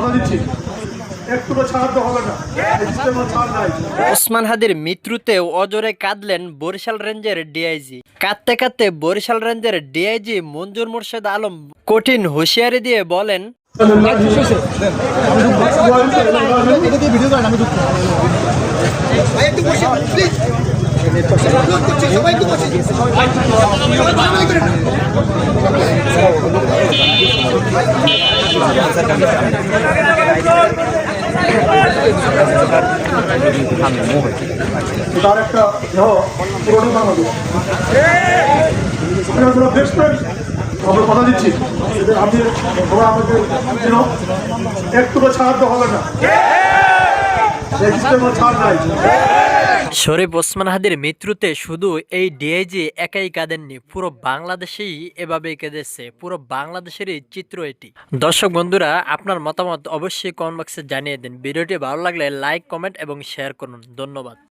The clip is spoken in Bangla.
কথা দিচ্ছি। একটু ছাড় তো হবে না। এই সিস্টেমে ছাড় নাই। ওসমান হাদির মৃত্যুতে অজরে কাঁদলেন বরিশাল রেঞ্জের ডিআইজি। কাঁদতে কাঁদতে বরিশাল রেঞ্জের ডিআইজি মঞ্জুর মোর্শেদ আলম কঠিন হুঁশিয়ারি দিয়ে বলেন তার একটা দেহ পুরোনো আমরা বেস্ট ফ্রেন্ড আমরা কথা দিচ্ছি আপনি তোমরা আমাকে যেন একটু ছাড় তো হবে না এই সিস্টেমে ছাড় নাই শরীফ ওসমান হাদির মৃত্যুতে শুধু এই ডিআইজি একাই কাঁদেননি, পুরো বাংলাদেশেই এভাবেই কেঁদেছে, পুরো বাংলাদেশেরই চিত্র এটি। দর্শক বন্ধুরা, আপনার মতামত অবশ্যই কমেন্ট বক্সে জানিয়ে দিন। ভিডিওটি ভালো লাগলে লাইক কমেন্ট এবং শেয়ার করুন। ধন্যবাদ।